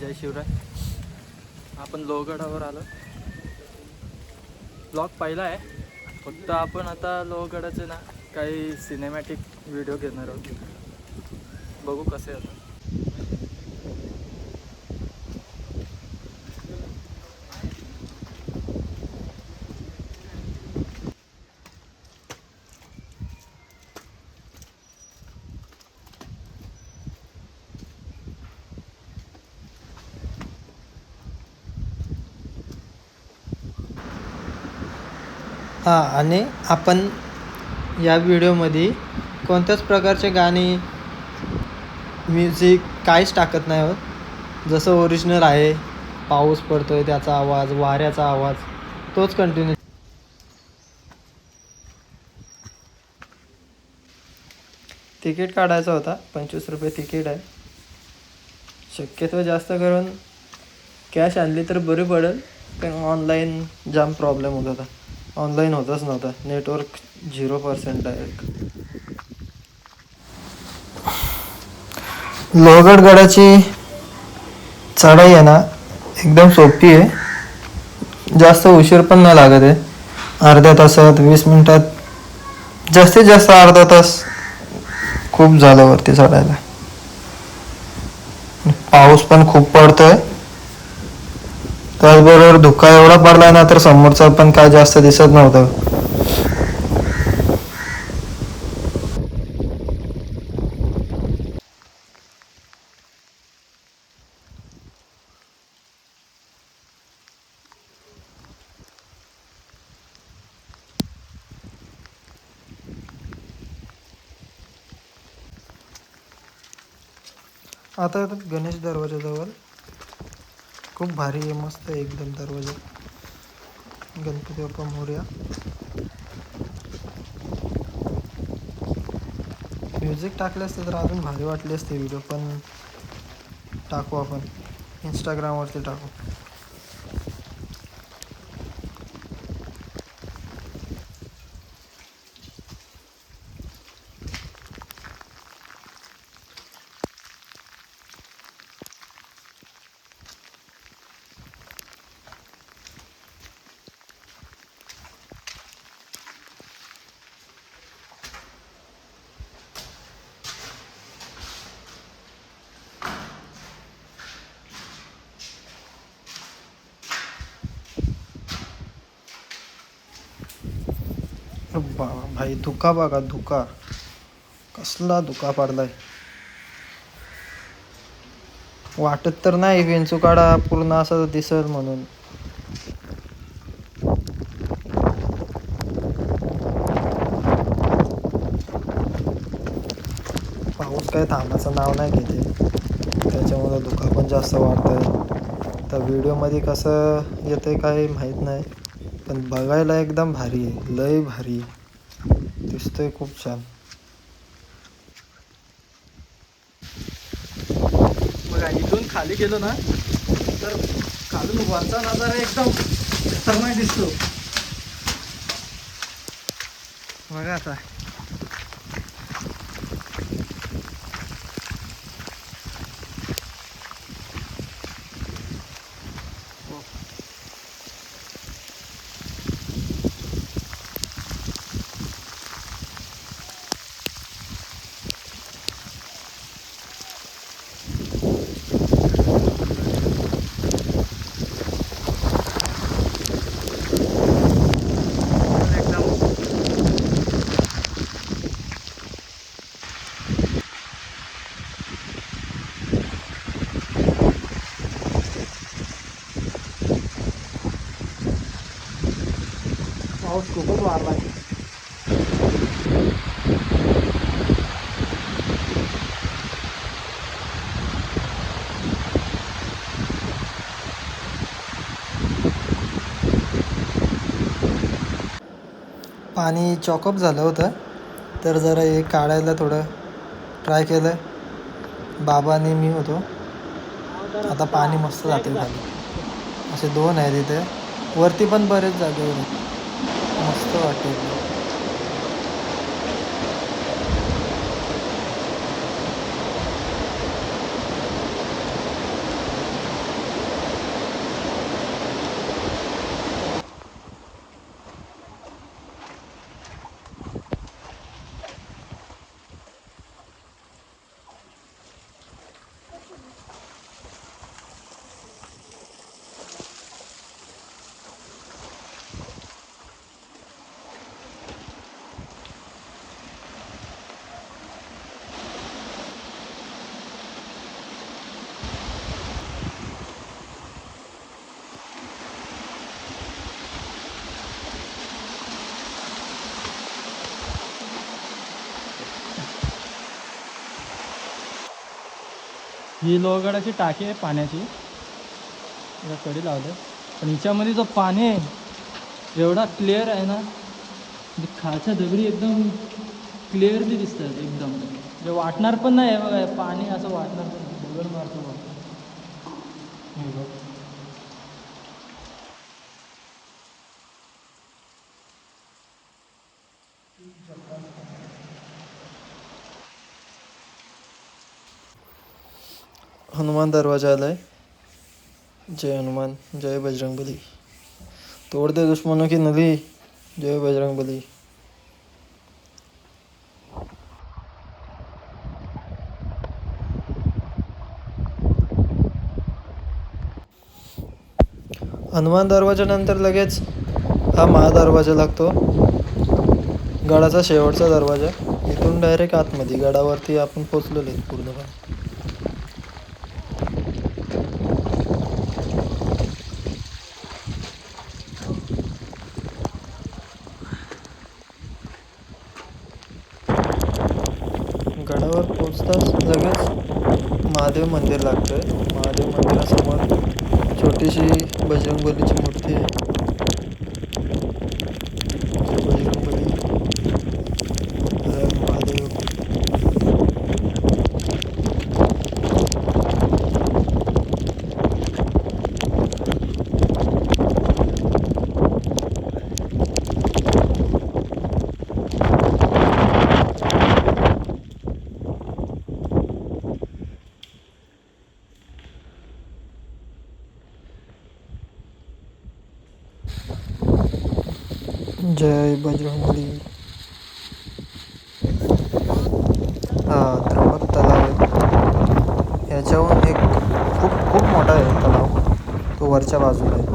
जय शिवराय. आपण लोहगडावर आलो. ब्लॉग पहिला आहे. फक्त आपण आता लोहगडाचे ना काही सिनेमॅटिक व्हिडिओ घेणार आहोत. बघू कसे आता हां आणि आपण या व्हिडिओमध्ये कोणत्याच प्रकारचे गाणी म्युझिक काहीच टाकत नाही आहोत. जसं ओरिजिनल आहे पाऊस पडतो आहे त्याचा आवाज वाऱ्याचा आवाज तोच कंटिन्यू तिकीट काढायचा होता पंचवीस रुपये तिकीट आहे. शक्यतो जास्त करून कॅश आणली तर बरी पडेल पण ऑनलाईन जाम प्रॉब्लेम होत होता. ऑनलाईन होतच नव्हता. नेटवर्क झिरो पर्सेंट डायरेक्ट लोहगडगडाची चढाई आहे ना एकदम सोपी आहे. जास्त उशीर पण नाही लागत आहे. अर्ध्या तासात वीस मिनिटात जास्तीत जास्त अर्धा तास खूप झालं वरती चढायला. पाऊस पण खूप पडतोय. त्याचबरोबर धुका एवढा पडला ना तर समोरचा पण काय जास्त दिसत नव्हतं. आता गणेश दरवाजाजवळ. खूप भारी आहे, मस्त आहे एकदम दरवाज़ा. गणपति बाप्पा मोर्या. म्युझिक टाकले असते तर अजून भारी वाटले असते व्हिडिओ पण टाकू आपण. इंस्टाग्रामवरती टाकू. बा भाई धुका बघा धुका. कसला धुका पडलाय. वाटत तर नाही वेंचुकाडा पूर्ण असा दिसल म्हणून. पाऊस काय थांबाचं नाव नाही घेते. त्याच्यामुळे धुका पण जास्त वाढतंय. तर व्हिडिओमध्ये कसं येतंय काही माहीत नाही. पण बघायला एकदम भारी आहे. लय भारी आहे. दिसतोय खूप छान. बघा इथून खाली गेलो ना तर खालून वरचा नजारा एकदम खतरनाक दिसतो. बघा आता. पाऊस खूपच वाढला. पाणी चॉकअप झालं होतं. तर जरा हे काढायला थोडं ट्राय केलं. बाबा आणि मी होतो. आता पाणी मस्त जाते खाली. असे दोन आहे तिथे वरती पण बरेच जागेवर आहेत. मस्त वाटते ही लोहगडाची टाकी आहे पाण्याची. या कडी लावले पण हिच्यामध्ये जो पाणी आहे एवढा क्लिअर आहे ना म्हणजे खालच्या दगडी एकदम क्लिअरली दिसतात एकदम. म्हणजे वाटणार पण नाही आहे बघा पाणी असं वाटणार पण दगड मारतो बघ. हनुमान दरवाजा आलाय. जय हनुमान जय बजरंग बली. तोड़ दे दुश्मनों की नदी जय बजरंग बली. हनुमान दरवाजानंतर लगेच हा महादरवाजा लागतो. गडाचा शेवटचा दरवाजा. इथून डायरेक्ट आतमध्ये गडावरती आपण पोचलेलो आहे पूर्णपणे. महादेव मंदिर लागतंय. महादेव मंदिरासमोर छोटीशी बजरंगबलीची मूर्ती आहे जय बजरंगबली जय महादेव जय त्र्यंबक तलाव आहे. याच्याहून एक खूप खूप मोठा आहे तलाव. तो वरच्या बाजूला आहे.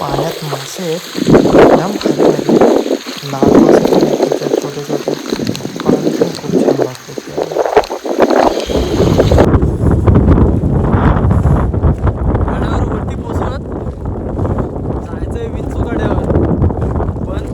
पाण्यात मासे आहेत. एकदम खाली लाल मासे पण आहेत त्याच्यात छोटे छोटे पाणी पण खूप छान लागतं प्यायला. गडावर वरती पोचलोत जायचंय विंचू गड्यावर पण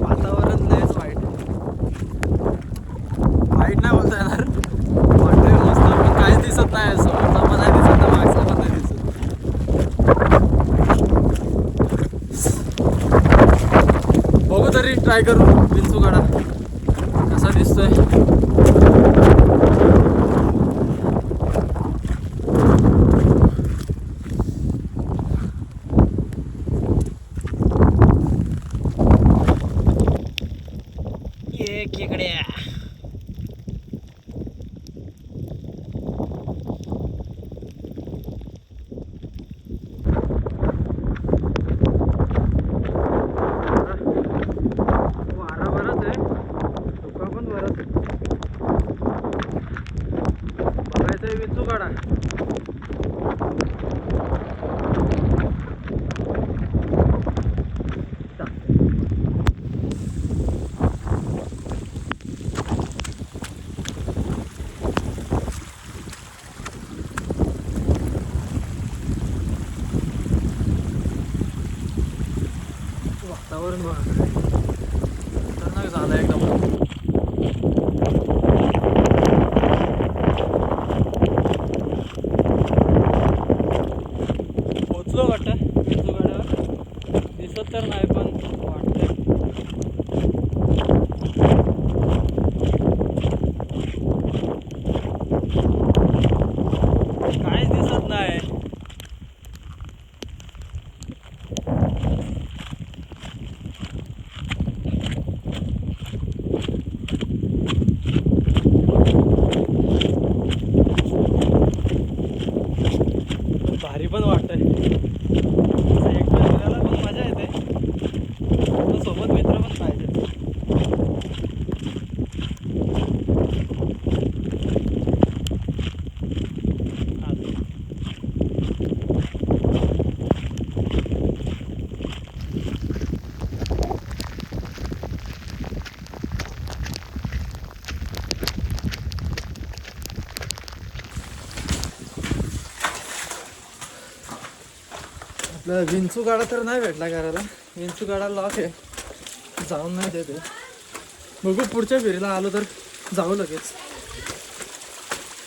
वातावरण लयच वाईट वाईट नाही बोलता येणार वाटतंय मस्त पण काहीच दिसत नाही समोरचा पण नाही दिसत मागचा पण नाही दिसत बघू तरी ट्राय करू विंचू गडा कसा दिसतोय ये खेकड्या वारा बराच आहे धुका पण बराच विंचू काढा. वातावरण बघा. खतरनाक झालं एकदम पोचलो वाटतं विंचूगडावर दिसत तर नाही पण वाटतंय. काहीच दिसत नाही. भारी पण वाटतंय असं एकटं फिरायला पण मजा येते पण सोबत मित्र पण पाहिजे आलो. आपल्याला विंचू गाडा तर नाही भेटला करायला विंचू गाडा लॉक आहे. जाऊन नाही देते बघू पुढच्या फेरीला आलो तर जाऊ लगेच.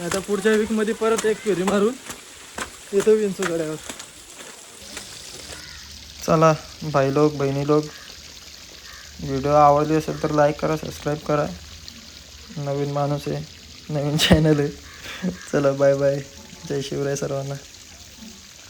आता पुढच्या वीकमध्ये परत एक फेरी मारून येतो विंचू गाड्यावर. चला भाई लोक बहिणी लोक व्हिडिओ आवडली असेल तर लाईक करा सबस्क्राईब करा. नवीन माणूस आहे नवीन चॅनल आहे. चला बाय बाय जय शिवराय सर्वांना.